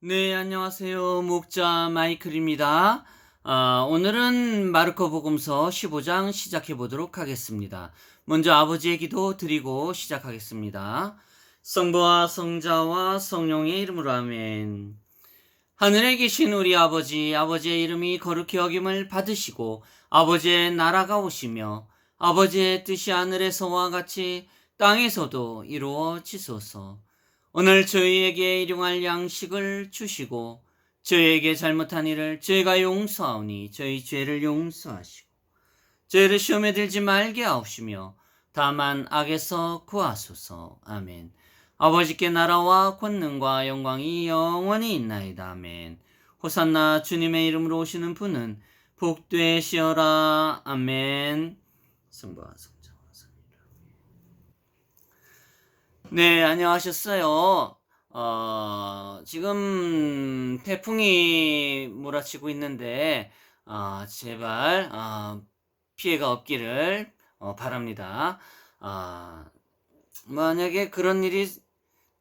네, 안녕하세요. 목자 마이클입니다. 아, 오늘은 마르코 복음서 15장 시작해 보도록 하겠습니다. 먼저 아버지의 기도 드리고 시작하겠습니다. 성부와 성자와 성령의 이름으로 아멘. 하늘에 계신 우리 아버지, 아버지의 이름이 거룩히 여김을 받으시고 아버지의 나라가 오시며 아버지의 뜻이 하늘에서와 같이 땅에서도 이루어지소서. 오늘 저희에게 일용할 양식을 주시고 저희에게 잘못한 일을 저희가 용서하오니 저희 죄를 용서하시고 저희를 시험에 들지 말게 하옵시며 다만 악에서 구하소서. 아멘. 아버지께 나라와 권능과 영광이 영원히 있나이다. 아멘. 호산나 주님의 이름으로 오시는 분은 복되시어라. 아멘. 성자와 성령 네, 안녕하셨어요. 어, 지금 태풍이 몰아치고 있는데, 어, 제발, 어, 피해가 없기를 어, 바랍니다. 아, 만약에 그런 일이,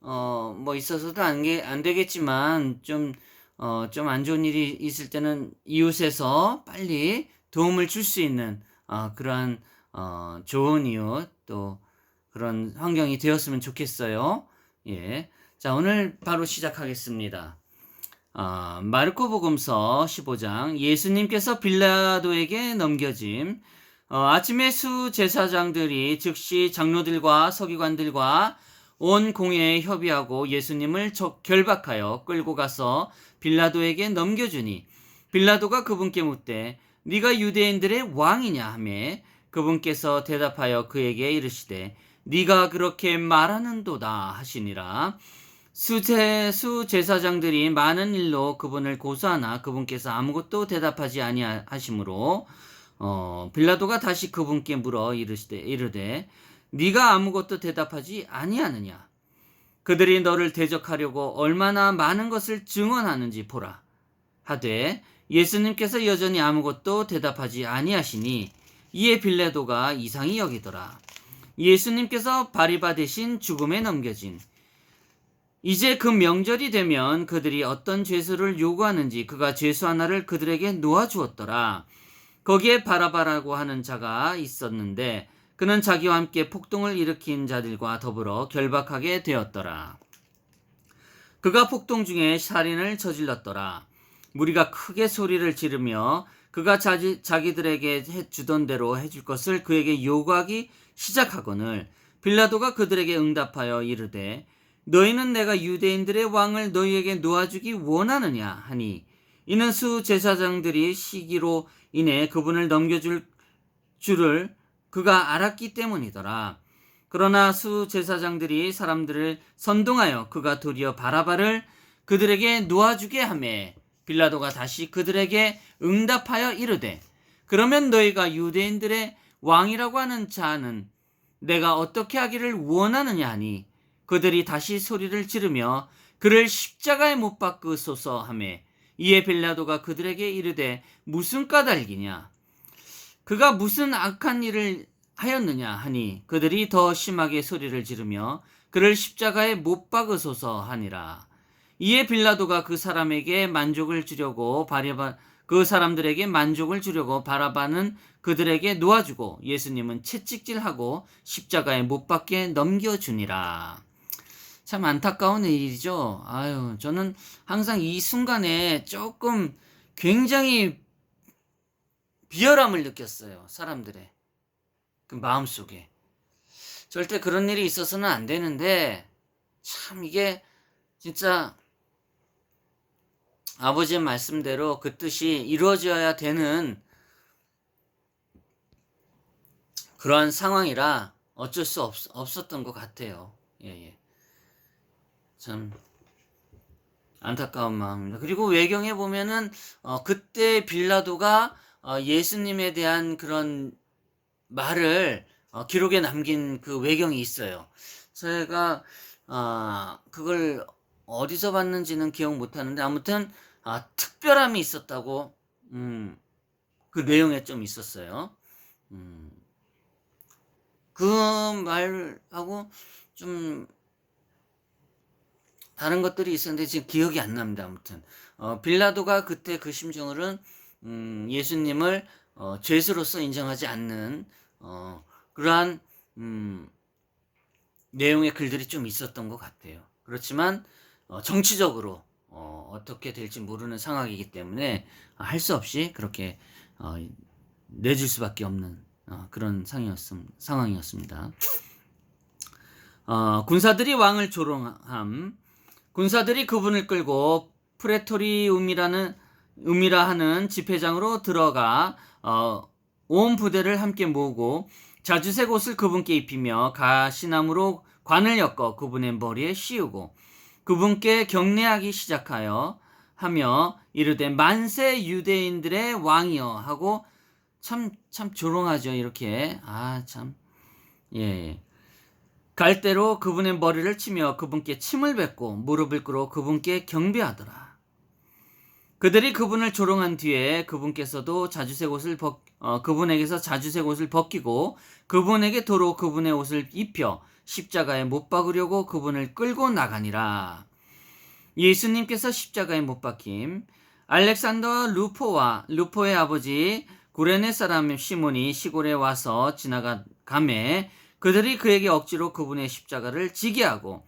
어, 뭐 있어서도 안, 게- 안 되겠지만, 좀, 어, 좀 안 좋은 일이 있을 때는 이웃에서 빨리 도움을 줄 수 있는, 어, 그러한, 어, 좋은 이웃, 또, 그런 환경이 되었으면 좋겠어요. 예. 자, 오늘 바로 시작하겠습니다. 아, 마르코 복음서 15장 예수님께서 빌라도에게 넘겨짐 어, 아침에 수 제사장들이 즉시 장로들과 서기관들과 온 공회에 협의하고 예수님을 적- 결박하여 끌고 가서 빌라도에게 넘겨주니 빌라도가 그분께 묻되 네가 유대인들의 왕이냐 하매 그분께서 대답하여 그에게 이르시되 네가 그렇게 말하는도다 하시니라. 수제 수 제사장들이 많은 일로 그분을 고소하나 그분께서 아무것도 대답하지 아니하시므로 어, 빌라도가 다시 그분께 물어 이르시되 이르되 네가 아무것도 대답하지 아니하느냐? 그들이 너를 대적하려고 얼마나 많은 것을 증언하는지 보라. 하되 예수님께서 여전히 아무것도 대답하지 아니하시니 이에 빌라도가 이상히 여기더라 예수님께서 바리바 대신 죽음에 넘겨진 이제 그 명절이 되면 그들이 어떤 죄수를 요구하는지 그가 죄수 하나를 그들에게 놓아 주었더라. 거기에 바라바라고 하는 자가 있었는데 그는 자기와 함께 폭동을 일으킨 자들과 더불어 결박하게 되었더라. 그가 폭동 중에 살인을 저질렀더라. 무리가 크게 소리를 지르며 그가 자기, 자기들에게 해 주던 대로 해줄 것을 그에게 요구하기 시작하거늘 빌라도가 그들에게 응답하여 이르되 너희는 내가 유대인들의 왕을 너희에게 놓아주기 원하느냐 하니 이는 수 제사장들이 시기로 인해 그분을 넘겨줄 줄을 그가 알았기 때문이더라. 그러나 수 제사장들이 사람들을 선동하여 그가 도리어 바라바를 그들에게 놓아주게 하매 빌라도가 다시 그들에게 응답하여 이르되 그러면 너희가 유대인들의 왕이라고 하는 자는 내가 어떻게 하기를 원하느냐 하니 그들이 다시 소리를 지르며 그를 십자가에 못 박으소서 하매 이에 빌라도가 그들에게 이르되 무슨 까닭이냐? 그가 무슨 악한 일을 하였느냐 하니 그들이 더 심하게 소리를 지르며 그를 십자가에 못 박으소서 하니라. 이에 빌라도가 그 사람에게 만족을 주려고 바리바 그 사람들에게 만족을 주려고 바라바는 그들에게 놓아주고 예수님은 채찍질하고 십자가에 못 박게 넘겨주니라. 참 안타까운 일이죠. 아유, 저는 항상 이 순간에 조금 굉장히 비열함을 느꼈어요. 사람들의 그 마음 속에. 절대 그런 일이 있어서는 안 되는데 참 이게 진짜 아버지의 말씀대로 그 뜻이 이루어져야 되는 그러한 상황이라 어쩔 수 없, 없었던 것 같아요. 예, 예. 참 안타까운 마음입니다. 그리고 외경에 보면은 어, 그때 빌라도가 어, 예수님에 대한 그런 말을 어, 기록에 남긴 그 외경이 있어요. 제가 아 그걸 어디서 봤는지는 기억 못하는데 아무튼 아, 특별함이 있었다고 음, 그 내용에 좀 있었어요. 음, 그 말하고 좀 다른 것들이 있었는데 지금 기억이 안 납니다. 아무튼 어, 빌라도가 그때 그 심정으로는 음, 예수님을 어, 죄수로서 인정하지 않는 어, 그러한 음, 내용의 글들이 좀 있었던 것 같아요. 그렇지만 어, 정치적으로 어, 어떻게 될지 모르는 상황이기 때문에 할 수 없이 그렇게 어, 내줄 수밖에 없는 어, 그런 상황이었음, 상황이었습니다. 어, 군사들이 왕을 조롱함. 군사들이 그분을 끌고 프레토리움이라는 음이라 하는 집회장으로 들어가 어, 온 부대를 함께 모으고 자주색 옷을 그분께 입히며 가시나무로 관을 엮어 그분의 머리에 씌우고 그분께 경례하기 시작하여 하며 이르되 만세 유대인들의 왕이여 하고 참 참 조롱하죠 이렇게 아 참 예. 갈대로 그분의 머리를 치며 그분께 침을 뱉고 무릎을 꿇어 그분께 경배하더라. 그들이 그분을 조롱한 뒤에 그분께서도 자주색 옷을 벗, 어, 그분에게서 자주색 옷을 벗기고 그분에게 도로 그분의 옷을 입혀 십자가에 못 박으려고 그분을 끌고 나가니라. 예수님께서 십자가에 못 박힘. 알렉산더 루포와 루포의 아버지 구레네 사람 시몬이 시골에 와서 지나가감에 그들이 그에게 억지로 그분의 십자가를 지게 하고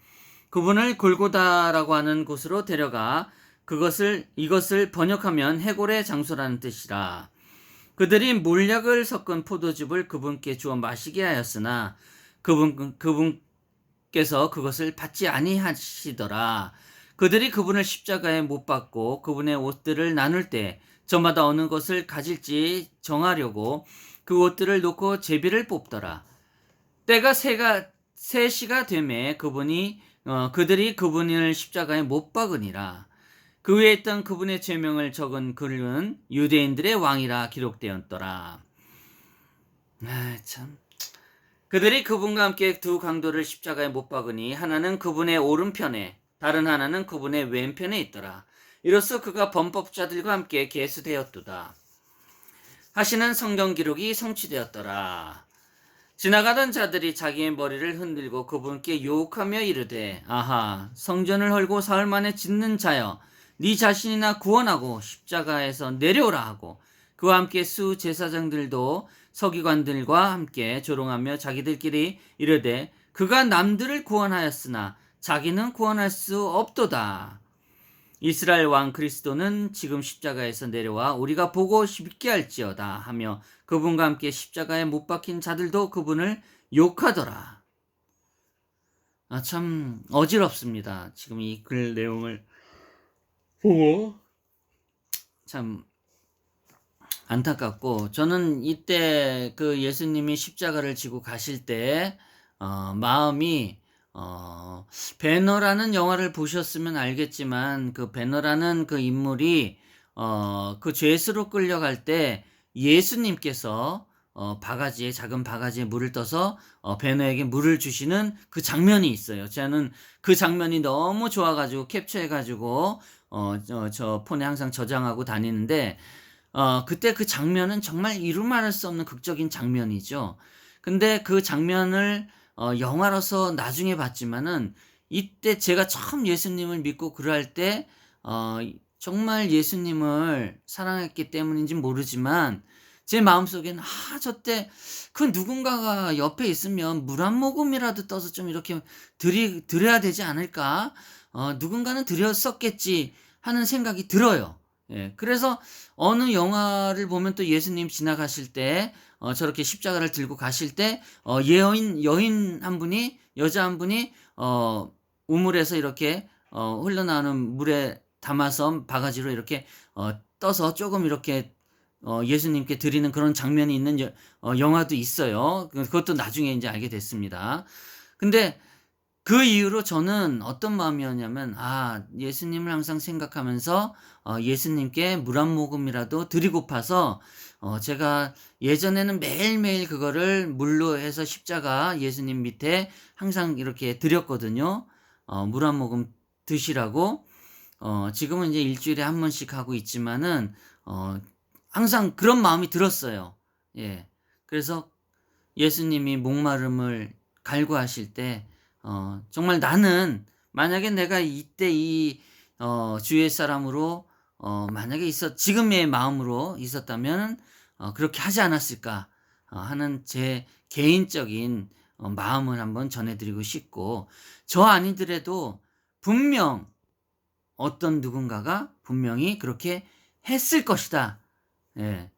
그분을 골고다라고 하는 곳으로 데려가 그것을 이것을 번역하면 해골의 장소라는 뜻이라. 그들이 물약을 섞은 포도즙을 그분께 주어 마시게 하였으나 그분 그분께서 그것을 받지 아니하시더라. 그들이 그분을 십자가에 못 박고 그분의 옷들을 나눌 때 저마다 어느 것을 가질지 정하려고 그 옷들을 놓고 제비를 뽑더라. 때가 세가 세 시가 되매 그분이 어, 그들이 그분을 십자가에 못 박으니라. 그 위에 있던 그분의 죄명을 적은 글은 유대인들의 왕이라 기록되었더라. 아, 참. 그들이 그분과 함께 두 강도를 십자가에 못 박으니 하나는 그분의 오른편에 다른 하나는 그분의 왼편에 있더라. 이로써 그가 범법자들과 함께 계수되었도다. 하시는 성경 기록이 성취되었더라. 지나가던 자들이 자기의 머리를 흔들고 그분께 유혹하며 이르되 아하 성전을 헐고 사흘 만에 짓는 자여 네 자신이나 구원하고 십자가에서 내려오라 하고 그와 함께 수 제사장들도 서기관들과 함께 조롱하며 자기들끼리 이르되 그가 남들을 구원하였으나 자기는 구원할 수 없도다. 이스라엘 왕 그리스도는 지금 십자가에서 내려와 우리가 보고 싶게 할지어다 하며 그분과 함께 십자가에 못 박힌 자들도 그분을 욕하더라. 아, 참 어지럽습니다. 지금 이 글 내용을 보고 참 안타깝고 저는 이때 그 예수님이 십자가를 지고 가실 때 어, 마음이 어, 배너라는 영화를 보셨으면 알겠지만 그 배너라는 그 인물이 어, 그 죄수로 끌려갈 때 예수님께서 어, 바가지에 작은 바가지에 물을 떠서 어, 배너에게 물을 주시는 그 장면이 있어요. 저는 그 장면이 너무 좋아가지고 캡처해가지고 어, 저, 저 폰에 항상 저장하고 다니는데 어, 그때 그 장면은 정말 이루 말할 수 없는 극적인 장면이죠. 근데 그 장면을 어, 영화로서 나중에 봤지만은 이때 제가 처음 예수님을 믿고 그럴 때 어, 정말 예수님을 사랑했기 때문인지 모르지만 제 마음속에는 아, 저때 그 누군가가 옆에 있으면 물 한 모금이라도 떠서 좀 이렇게 드리, 드려야 되지 않을까? 어, 누군가는 드렸었겠지 하는 생각이 들어요. 예, 그래서 어느 영화를 보면 또 예수님 지나가실 때 어, 저렇게 십자가를 들고 가실 때 어, 여인 여인 한 분이 여자 한 분이 어, 우물에서 이렇게 어, 흘러나오는 물에 담아서 바가지로 이렇게 어, 떠서 조금 이렇게 어, 예수님께 드리는 그런 장면이 있는 여, 어, 영화도 있어요. 그, 그것도 나중에 이제 알게 됐습니다. 근데 그 이후로 저는 어떤 마음이었냐면 아 예수님을 항상 생각하면서 어, 예수님께 물 한 모금이라도 드리고파서 어, 제가 예전에는 매일매일 그거를 물로 해서 십자가 예수님 밑에 항상 이렇게 드렸거든요. 어, 물 한 모금 드시라고 어, 지금은 이제 일주일에 한 번씩 하고 있지만은 어, 항상 그런 마음이 들었어요. 예. 그래서 예수님이 목마름을 갈구하실 때 어, 정말 나는 만약에 내가 이때 이 어, 주의 사람으로 어, 만약에 있었 지금의 마음으로 있었다면 어, 그렇게 하지 않았을까 어, 하는 제 개인적인 어, 마음을 한번 전해드리고 싶고 저 아니더라도 분명 어떤 누군가가 분명히 그렇게 했을 것이다. 예.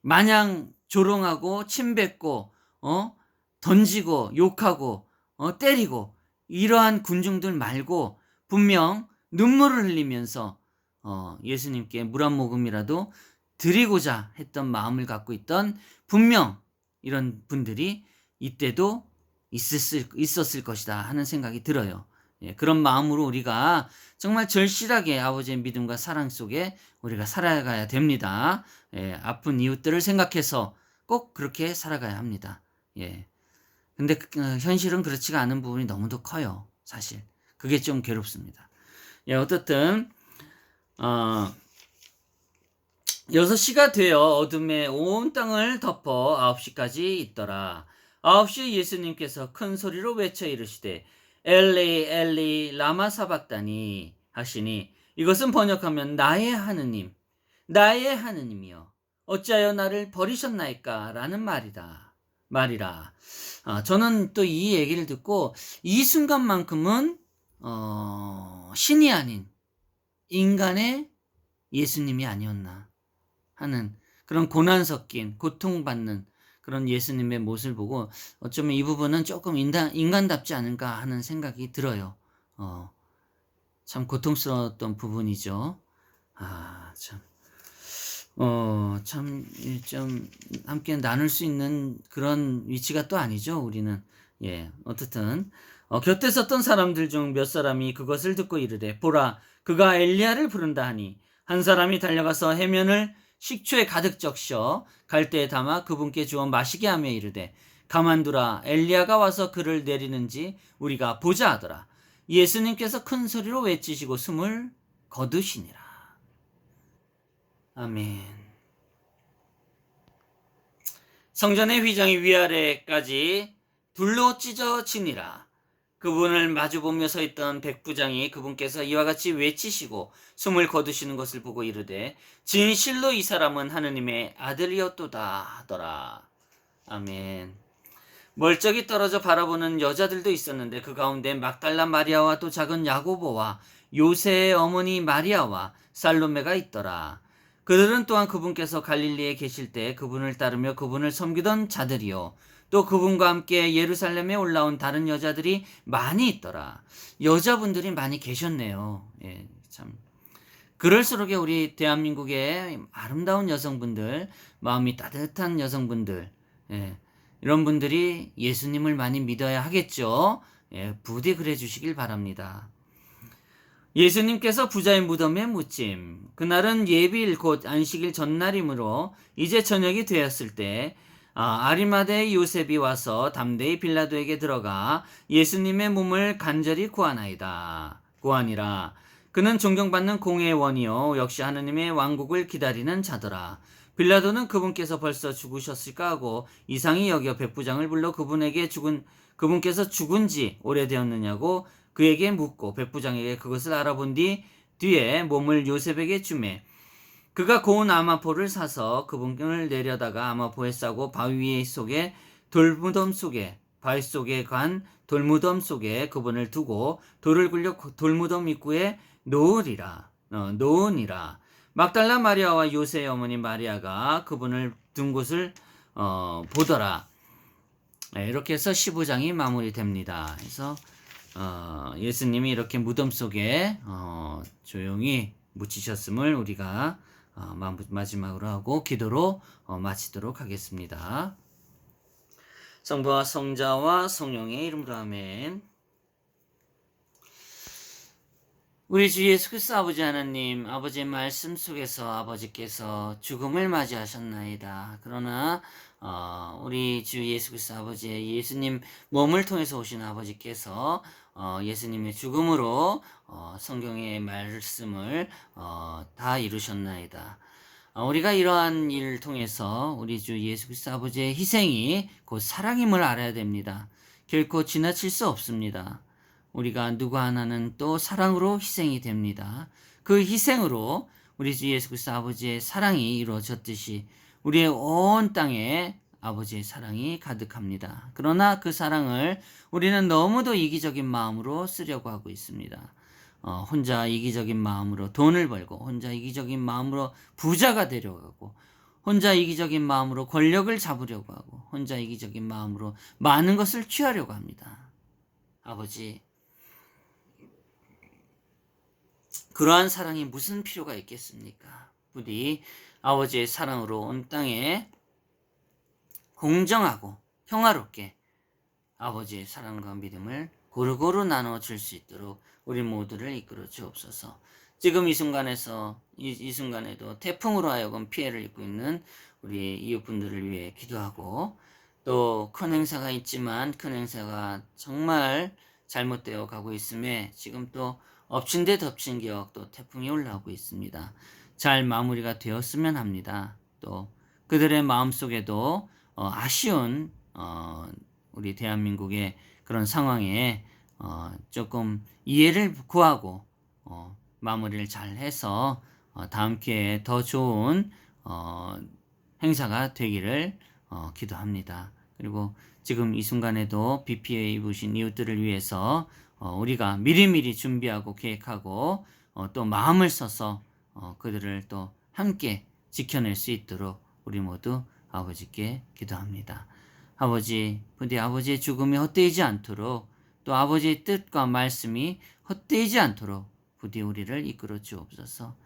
마냥 조롱하고 침뱉고 어 던지고 욕하고 어 때리고 이러한 군중들 말고 분명 눈물을 흘리면서 어 예수님께 물 한 모금이라도 드리고자 했던 마음을 갖고 있던 분명 이런 분들이 이때도 있었을, 있었을 것이다 하는 생각이 들어요. 예, 그런 마음으로 우리가 정말 절실하게 아버지의 믿음과 사랑 속에 우리가 살아가야 됩니다. 예, 아픈 이웃들을 생각해서 꼭 그렇게 살아가야 합니다. 예. 근데 그, 어, 현실은 그렇지가 않은 부분이 너무도 커요. 사실. 그게 좀 괴롭습니다. 예, 어떻든, 어, 6시가 되어 어둠에 온 땅을 덮어 9시까지 있더라. 9시에 예수님께서 큰 소리로 외쳐 이르시되 엘리 엘리 라마 사박다니 하시니 이것은 번역하면 나의 하느님 나의 하느님이여 어찌하여 나를 버리셨나이까 라는 말이다 말이라 아, 저는 또 이 얘기를 듣고 이 순간만큼은 어, 신이 아닌 인간의 예수님이 아니었나 하는 그런 고난 섞인 고통받는 그런 예수님의 모습을 보고 어쩌면 이 부분은 조금 인간, 인간답지 않은가 하는 생각이 들어요. 어, 참 고통스러웠던 부분이죠. 아, 참. 어, 참, 좀, 함께 나눌 수 있는 그런 위치가 또 아니죠, 우리는. 예, 어떻든. 어, 곁에 섰던 사람들 중 몇 사람이 그것을 듣고 이르되, 보라, 그가 엘리야를 부른다 하니, 한 사람이 달려가서 해면을 식초에 가득 적셔 갈대에 담아 그분께 주어 마시게 하며 이르되 가만두라 엘리야가 와서 그를 내리는지 우리가 보자 하더라 예수님께서 큰 소리로 외치시고 숨을 거두시니라 아멘 성전의 휘장이 위아래까지 둘로 찢어지니라 그분을 마주보며 서 있던 백부장이 그분께서 이와 같이 외치시고 숨을 거두시는 것을 보고 이르되 진실로 이 사람은 하느님의 아들이었도다 하더라. 아멘. 멀쩡히 떨어져 바라보는 여자들도 있었는데 그 가운데 막달라 마리아와 또 작은 야고보와 요새의 어머니 마리아와 살로메가 있더라. 그들은 또한 그분께서 갈릴리에 계실 때 그분을 따르며 그분을 섬기던 자들이요. 또 그분과 함께 예루살렘에 올라온 다른 여자들이 많이 있더라. 여자분들이 많이 계셨네요. 예, 참. 그럴수록 우리 대한민국의 아름다운 여성분들, 마음이 따뜻한 여성분들, 예, 이런 분들이 예수님을 많이 믿어야 하겠죠. 예, 부디 그래 주시길 바랍니다. 예수님께서 부자의 무덤에 묻힘. 그날은 예비일 곧 안식일 전날이므로 이제 저녁이 되었을 때 아, 아리마대 요셉이 와서 담대히 빌라도에게 들어가 예수님의 몸을 간절히 구하나이다. 구하니라. 그는 존경받는 공의 원이요 역시 하느님의 왕국을 기다리는 자더라. 빌라도는 그분께서 벌써 죽으셨을까 하고 이상히 여겨 백부장을 불러 그분에게 죽은 그분께서 죽은 지 오래되었느냐고 그에게 묻고 백부장에게 그것을 알아본 뒤 뒤에 몸을 요셉에게 주매. 그가 고운 아마포를 사서 그분을 내려다가 아마포에 싸고 바위 위에 속에 돌무덤 속에 바위 속에 간 돌무덤 속에 그분을 두고 돌을 굴려 돌무덤 입구에 놓으리라. 어, 놓으니라. 막달라 마리아와 요새의 어머니 마리아가 그분을 둔 곳을 어, 보더라. 네, 이렇게 해서 15장이 마무리됩니다. 그래서 어, 예수님이 이렇게 무덤 속에 어, 조용히 묻히셨음을 우리가 어, 마지막으로 하고 기도로 어, 마치도록 하겠습니다. 성부와 성자와 성령의 이름으로 아멘. 우리 주 예수 그리스도 아버지 하나님, 아버지의 말씀 속에서 아버지께서 죽음을 맞이하셨나이다. 그러나 어, 우리 주 예수 그리스도 아버지의 예수님 몸을 통해서 오신 아버지께서 어, 예수님의 죽음으로 어, 성경의 말씀을 어, 다 이루셨나이다. 어, 우리가 이러한 일을 통해서 우리 주 예수 그리스도 아버지의 희생이 곧 사랑임을 알아야 됩니다. 결코 지나칠 수 없습니다. 우리가 누구 하나는 또 사랑으로 희생이 됩니다. 그 희생으로 우리 주 예수 그리스도 아버지의 사랑이 이루어졌듯이 우리의 온 땅에 아버지의 사랑이 가득합니다. 그러나 그 사랑을 우리는 너무도 이기적인 마음으로 쓰려고 하고 있습니다. 어, 혼자 이기적인 마음으로 돈을 벌고 혼자 이기적인 마음으로 부자가 되려고 하고 혼자 이기적인 마음으로 권력을 잡으려고 하고 혼자 이기적인 마음으로 많은 것을 취하려고 합니다. 아버지 그러한 사랑이 무슨 필요가 있겠습니까? 부디 아버지의 사랑으로 온 땅에 공정하고 평화롭게 아버지의 사랑과 믿음을 고루고루 나눠 줄 수 있도록 우리 모두를 이끌어 주옵소서. 지금 이 순간에서 이, 이 순간에도 태풍으로 하여금 피해를 입고 있는 우리 이웃분들을 위해 기도하고 또 큰 행사가 있지만 큰 행사가 정말 잘못되어 가고 있음에 지금 또 엎친 데 덮친 격또 태풍이 올라오고 있습니다. 잘 마무리가 되었으면 합니다. 또 그들의 마음속에도 어, 아쉬운 어, 우리 대한민국의 그런 상황에 어, 조금 이해를 구하고 어, 마무리를 잘 해서 어, 다음 기회에 더 좋은 어, 행사가 되기를 어, 기도합니다. 그리고 지금 이 순간에도 비 피해 입으신 이웃들을 위해서 어, 우리가 미리미리 준비하고 계획하고 어, 또 마음을 써서 어, 그들을 또 함께 지켜낼 수 있도록 우리 모두 아버지께 기도합니다. 아버지, 부디 아버지의 죽음이 헛되지 않도록 또 아버지의 뜻과 말씀이 헛되지 않도록 부디 우리를 이끌어 주옵소서.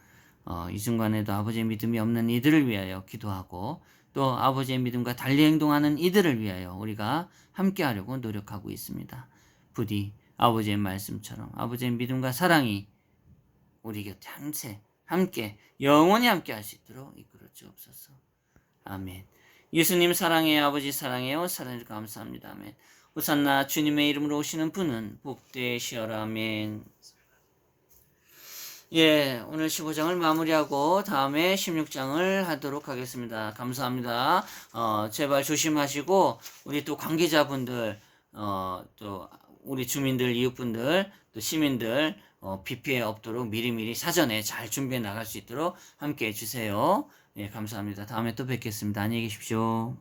어, 이 순간에도 아버지의 믿음이 없는 이들을 위하여 기도하고 또 아버지의 믿음과 달리 행동하는 이들을 위하여 우리가 함께 하려고 노력하고 있습니다. 부디 아버지의 말씀처럼 아버지의 믿음과 사랑이 우리 곁에 함께 함께 영원히 함께 할 수 있도록 이끌어 주옵소서. 아멘. 예수님 사랑해요 아버지 사랑해요 사랑해 감사합니다 아멘. 우산나 주님의 이름으로 오시는 분은 복되시어라 아멘. 예, 오늘 15장을 마무리하고 다음에 16장을 하도록 하겠습니다. 감사합니다. 어, 제발 조심하시고 우리 또 관계자분들 어, 또 우리 주민들, 이웃분들, 또 시민들 어, 비 피해 없도록 미리미리 사전에 잘 준비해 나갈 수 있도록 함께 해주세요. 예, 감사합니다. 다음에 또 뵙겠습니다. 안녕히 계십시오.